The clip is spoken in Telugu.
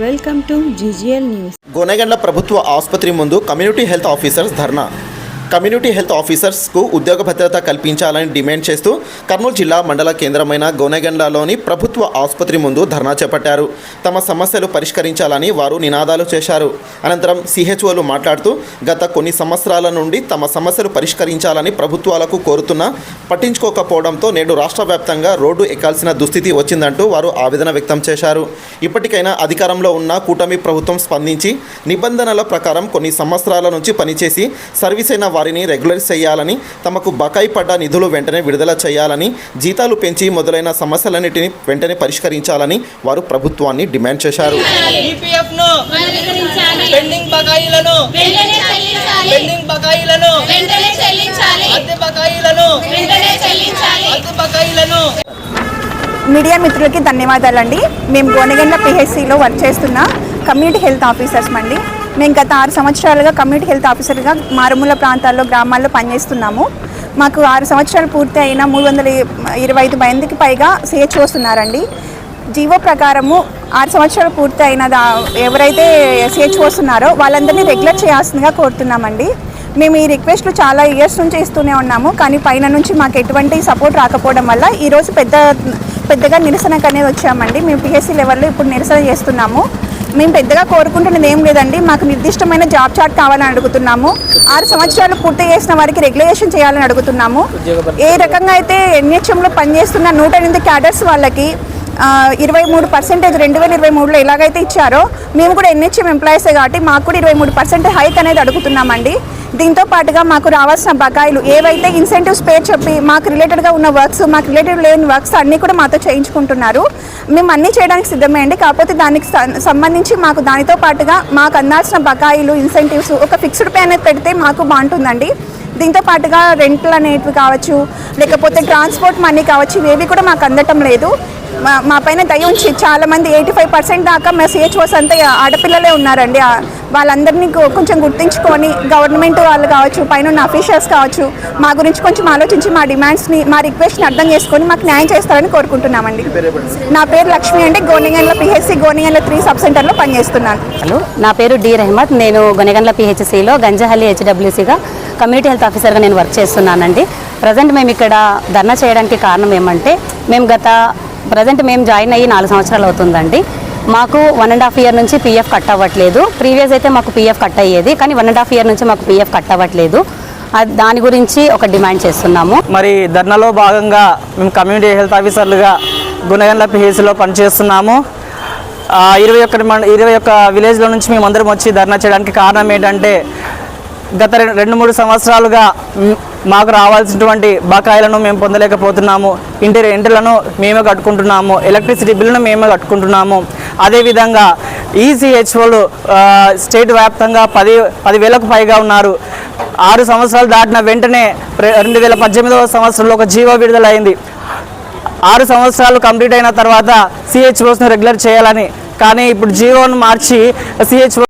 Welcome to GGL news. Gonegandla ప్రభుత్వ ఆసుపత్రి ముందు కమ్యూనిటీ హెల్త్ ఆఫీసర్స్ ధర్నా. కమ్యూనిటీ హెల్త్ ఆఫీసర్స్కు ఉద్యోగ భద్రత కల్పించాలని డిమాండ్ చేస్తూ కర్నూలు జిల్లా మండల కేంద్రమైన గోనెగండ్లలోని ప్రభుత్వ ఆసుపత్రి ముందు ధర్నా చేపట్టారు. తమ సమస్యలు పరిష్కరించాలని వారు నినాదాలు చేశారు. అనంతరం సిహెచ్ఓలు మాట్లాడుతూ గత కొన్ని సంవత్సరాల నుండి తమ సమస్యలు పరిష్కరించాలని ప్రభుత్వాలకు కోరుతున్నా పట్టించుకోకపోవడంతో నేడు రాష్ట్ర వ్యాప్తంగా రోడ్డు ఎక్కాల్సిన దుస్థితి వచ్చిందంటూ వారు ఆవేదన వ్యక్తం చేశారు. ఇప్పటికైనా అధికారంలో ఉన్న కూటమి ప్రభుత్వం స్పందించి నిబంధనల ప్రకారం కొన్ని సంవత్సరాల నుంచి పనిచేసి సర్వీస్ అయిన వారిని రెగ్యులర్ చేయాలని తమకు బకాయి పడ్డ నిధులు వెంటనే విడుదల చేయాలని జీతాలు పెంచి మొదలైన సమస్యలన్నిటిని వెంటనే పరిష్కరించాలని వారు ప్రభుత్వాన్ని డిమాండ్ చేశారు. పెండింగ్ బకాయిలను వెంటనే చెల్లించాలి. పెండింగ్ బకాయిలను వెంటనే చెల్లించాలి. అద్దె బకాయిలను వెంటనే చెల్లించాలి. అద్దె బకాయిలను మీడియా మిత్రులకి ధన్యవాదాలండి. మేము గోనెగండ్ల పిహెచ్సిలో వర్క్ చేస్తున్న కమ్యూనిటీ హెల్త్ ఆఫీసర్స్ అండి మేము గత ఆరు సంవత్సరాలుగా కమ్యూనిటీ హెల్త్ ఆఫీసర్గా మారుమూల ప్రాంతాల్లో గ్రామాల్లో పనిచేస్తున్నాము. మాకు ఆరు సంవత్సరాలు పూర్తి అయిన మూడు వందల ఇరవై ఐదు మందికి పైగా సిహెచ్ఓస్ ఉన్నారండి జీవో ప్రకారము ఆరు సంవత్సరాలు పూర్తి అయిన దా- ఎవరైతే సిహెచ్ఓస్ ఉన్నారో వాళ్ళందరినీ రెగ్యులర్ చేయాల్సిందిగా కోరుతున్నామండి. మేము ఈ రిక్వెస్ట్లు చాలా ఇయర్స్ నుంచి ఇస్తూనే ఉన్నాము కానీ పైన నుంచి మాకు ఎటువంటి సపోర్ట్ రాకపోవడం వల్ల ఈరోజు పెద్ద పెద్దగా నిరసనకు అనేది వచ్చామండి. మేము పిహెచ్సి లెవెల్లో ఇప్పుడు నిరసన చేస్తున్నాము. మేము పెద్దగా కోరుకుంటున్నది ఏం లేదండి. మాకు నిర్దిష్టమైన జాబ్ చార్ట్ కావాలని అడుగుతున్నాము. ఆరు సంవత్సరాలు పూర్తి చేసిన వారికి రెగ్యులేషన్ చేయాలని అడుగుతున్నాము. ఏ రకంగా అయితే ఎన్హెచ్ఎంలో పనిచేస్తున్న నూట ఎనిమిది క్యాడర్స్ వాళ్ళకి ఇరవై మూడు పర్సెంటేజ్ రెండు వేల ఇరవై మూడులో ఎలాగైతే ఇచ్చారో మేము కూడా ఎన్హెచ్ఎం ఎంప్లాయీసే కాబట్టి మాకు కూడా ఇరవై మూడు పర్సెంట్ హైక్ అనేది అడుగుతున్నామండి. దీంతో పాటుగా మాకు రావాల్సిన బకాయిలు ఏవైతే ఇన్సెంటివ్స్ పేరు చెప్పి మాకు రిలేటెడ్గా ఉన్న వర్క్స్ మాకు రిలేటెడ్ లేని వర్క్స్ అన్నీ కూడా మాతో చేయించుకుంటున్నారు. మేము అన్నీ చేయడానికి సిద్ధమే అండి కాకపోతే దానికి సంబంధించి మాకు దానితో పాటుగా మాకు అందాల్సిన బకాయిలు ఇన్సెంటివ్స్ ఒక ఫిక్స్డ్ పే అనేది పెడితే మాకు బాగుంటుందండి. దీంతో పాటుగా రెంట్లు అనేటివి కావచ్చు లేకపోతే ట్రాన్స్పోర్ట్ మనీ కావచ్చు ఇవేవి కూడా మాకు అందటం లేదు. మా పైన దయ ఉంచి చాలా మంది ఎయిటీ ఫైవ్ పర్సెంట్ దాకా మా సిహెచ్ఓస్ అంతా ఆడపిల్లలే ఉన్నారండి. వాళ్ళందరినీ కొంచెం గుర్తించుకొని గవర్నమెంట్ వాళ్ళు కావచ్చు పైన ఉన్న అఫీషియల్స్ కావచ్చు మా గురించి కొంచెం ఆలోచించి మా డిమాండ్స్ని మా రిక్వెస్ట్ని అర్థం చేసుకొని మాకు న్యాయం చేస్తారని కోరుకుంటున్నామండి. నా పేరు లక్ష్మి అండి. Gonegandla PHC Gonegandla three sub సెంటర్లో పనిచేస్తున్నాను. హలో నా పేరు డి రహమత్. నేను గొనగన్ల పిహెచ్సిలో గంజహల్లి హెచ్డబ్ల్యూసీగా కమ్యూనిటీ హెల్త్ ఆఫీసర్గా నేను వర్క్ చేస్తున్నానండి. ప్రజెంట్ మేము ఇక్కడ ధర్నా చేయడానికి కారణం ఏమంటే మేము గత ప్రజెంట్ మేము జాయిన్ అయ్యి నాలుగు సంవత్సరాలు అవుతుందండి. మాకు వన్ అండ్ హాఫ్ ఇయర్ నుంచి పీఎఫ్ కట్ అవ్వట్లేదు. ప్రీవియస్ అయితే మాకు పీఎఫ్ కట్ అయ్యేది కానీ వన్ అండ్ హాఫ్ ఇయర్ నుంచి మాకు పీఎఫ్ కట్ అవ్వట్లేదు. దాని గురించి ఒక డిమాండ్ చేస్తున్నాము. మరి ధర్నాలో భాగంగా మేము కమ్యూనిటీ హెల్త్ ఆఫీసర్లుగా గుణగండ్ల పిహెచ్లో పనిచేస్తున్నాము. ఇరవై ఒక్క ఇరవై ఒక్క విలేజ్లో నుంచి మేము అందరం వచ్చి ధర్నా చేయడానికి కారణం ఏంటంటే గత రెండు మూడు సంవత్సరాలుగా మాకు రావాల్సినటువంటి బకాయిలను మేము పొందలేకపోతున్నాము ఇంటి రెంట్లను మేమే కట్టుకుంటున్నాము ఎలక్ట్రిసిటీ బిల్లును మేమే కట్టుకుంటున్నాము. అదేవిధంగా ఈసీహెచ్ఓలు స్టేట్ వ్యాప్తంగా పది పదివేలకు పైగా ఉన్నారు. ఆరు సంవత్సరాలు దాటిన వెంటనే రెండు వేల పద్దెనిమిదవ సంవత్సరంలో ఒక జీవో విడుదలైంది. ఆరు సంవత్సరాలు కంప్లీట్ అయిన తర్వాత సిహెచ్ఓస్ను రెగ్యులర్ చేయాలని కానీ ఇప్పుడు జీవోను మార్చి సిహెచ్ఓ